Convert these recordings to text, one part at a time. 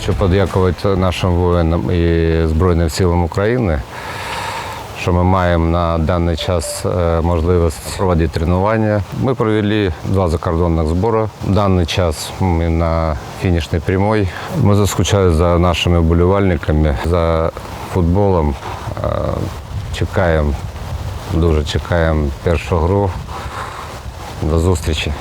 Хочу подякувати нашим воїнам і Збройним силам України, що ми маємо на даний час е, можливість проводити тренування. Ми провели два закордонних збори. Даний час ми на фінішній прямой. Ми заскучали за нашими вболівальниками, за футболом. Е, Чекаємо, дуже чекаємо першу гру. До зустрічі.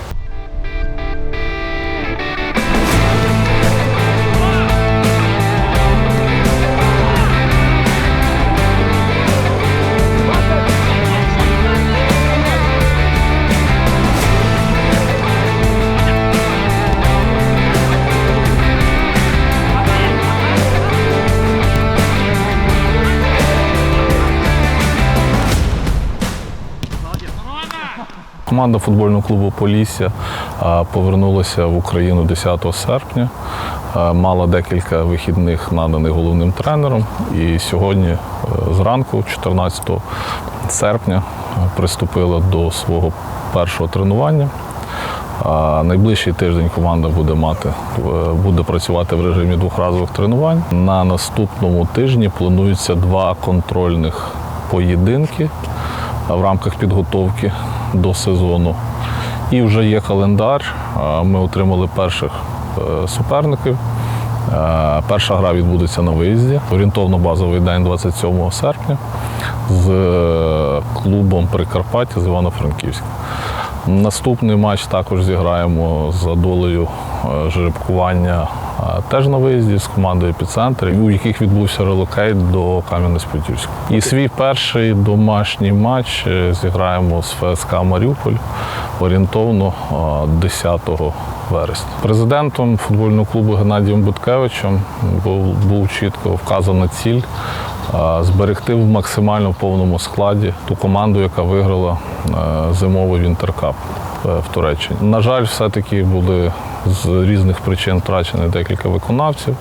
Команда футбольного клубу Полісся повернулася в Україну 10 серпня. Мала декілька вихідних наданих головним тренером. І сьогодні е, зранку, 14 серпня, приступила до свого першого тренування. Найближчий тиждень команда буде мати буде працювати в режимі двохразових тренувань. На наступному тижні планується два контрольних поєдинки в рамках підготовки до сезону. І вже є календар. Ми отримали перших е, суперників. Е, Перша гра відбудеться на виїзді. Орієнтовно базовий день 27 серпня з е, клубом Прикарпаття з Івано-Франківська. Наступний матч також зіграємо за долею е, жеребкування е, теж на виїзді з командою епіцентр, у яких відбувся релокейт до Кам'янець-Подільського. І свій перший домашній матч е, зіграємо з ФСК Маріуполь орієнтовно е, 10 вересня. Президентом футбольного клубу Геннадієм Буткевичем був, був чітко вказана ціль зберегти в максимально повному складі ту команду, яка виграла е, зимовий вінтеркап е, в Туреччині. На жаль, все-таки були з різних причин втрачені декілька виконавців.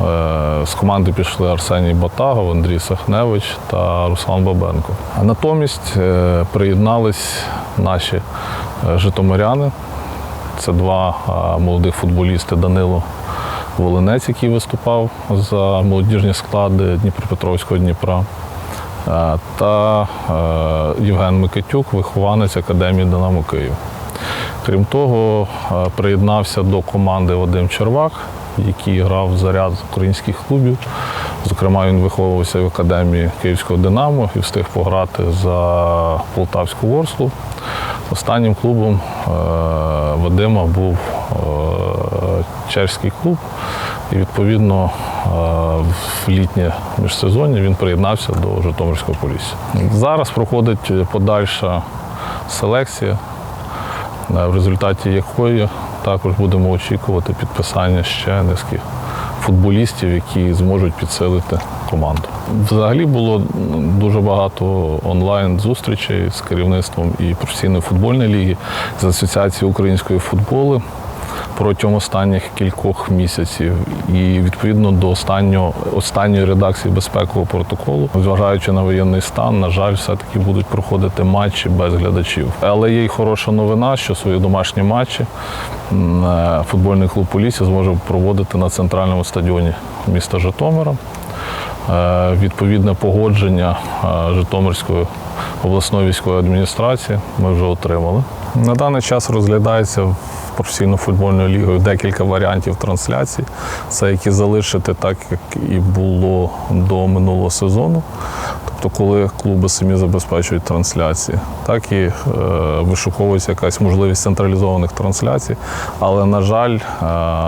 Е, З команди пішли Арсеній Батагов, Андрій Сахневич та Руслан Бабенко. Натомість приєднались наші житомиряни. Це два молодих футболісти Данило Волинець, який виступав за молодіжні склади Дніпропетровського Дніпра, е, та е, Євген Микитюк, вихованець Академії Динамо Київ. Крім того, е, приєднався до команди Вадим Червак, який грав за ряд українських клубів. Зокрема, він виховувався в академії Київського Динамо і встиг пограти за Полтавську Ворслу. Останнім клубом Вадима був е, чеський клуб, і відповідно е, в літнє міжсезоння він приєднався до Житомирського полісся. Зараз проходить подальша селекція, е, в результаті якої також будемо очікувати підписання ще низки футболістів, які зможуть підсилити команду. Взагалі було дуже багато онлайн зустрічей з керівництвом і професійної футбольної ліги з Асоціації української футболу протягом останніх кількох місяців. І відповідно до останнього останньої редакції безпекового протоколу, зважаючи на воєнний стан, на жаль, все-таки будуть проходити матчі без глядачів. Але є й хороша новина, що свої домашні матчі е, футбольний клуб Полісся зможе проводити на центральному стадіоні міста Житомира. Е, Відповідне погодження е, Житомирської обласної військової адміністрації ми вже отримали. На даний час розглядається в професійно-футбольною лігою декілька варіантів трансляцій. Це які залишити так, як і було до минулого сезону. Тобто, коли клуби самі забезпечують трансляції, так і е, вишуковується якась можливість централізованих трансляцій. Але, на жаль, е,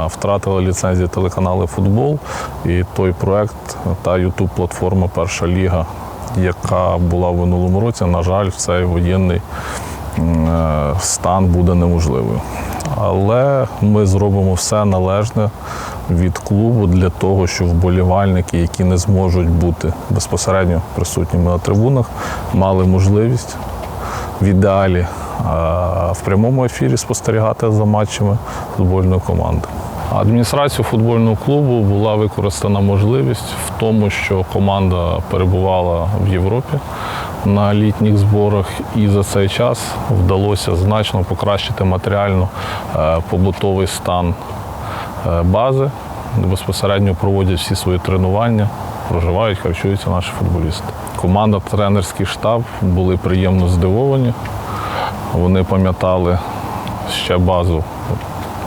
втратили ліцензії телеканали Футбол і той проект та youtube платформа Перша ліга, яка була в минулому році, на жаль, в цей воєнний стан буде неможливою. Але ми зробимо все належне від клубу для того, щоб вболівальники, які не зможуть бути безпосередньо присутніми на трибунах, мали можливість в ідеалі в прямому ефірі спостерігати за матчами футбольної команди. Адміністрацію футбольного клубу була використана можливість в тому, що команда перебувала в Європі на літніх зборах, і за цей час вдалося значно покращити матеріально е, побутовий стан е, бази, безпосередньо проводять всі свої тренування, проживають, харчуються наші футболісти. Команда, тренерський штаб були приємно здивовані. Вони пам'ятали ще базу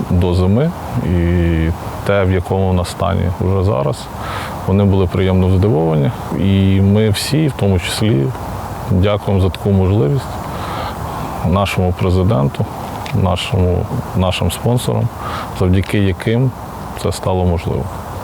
до зими і те, в якому вона стані вже зараз. Вони були приємно здивовані. І ми всі, в тому числі, дякуємо за таку можливість нашому президенту, нашому, нашим спонсорам, завдяки яким це стало можливо.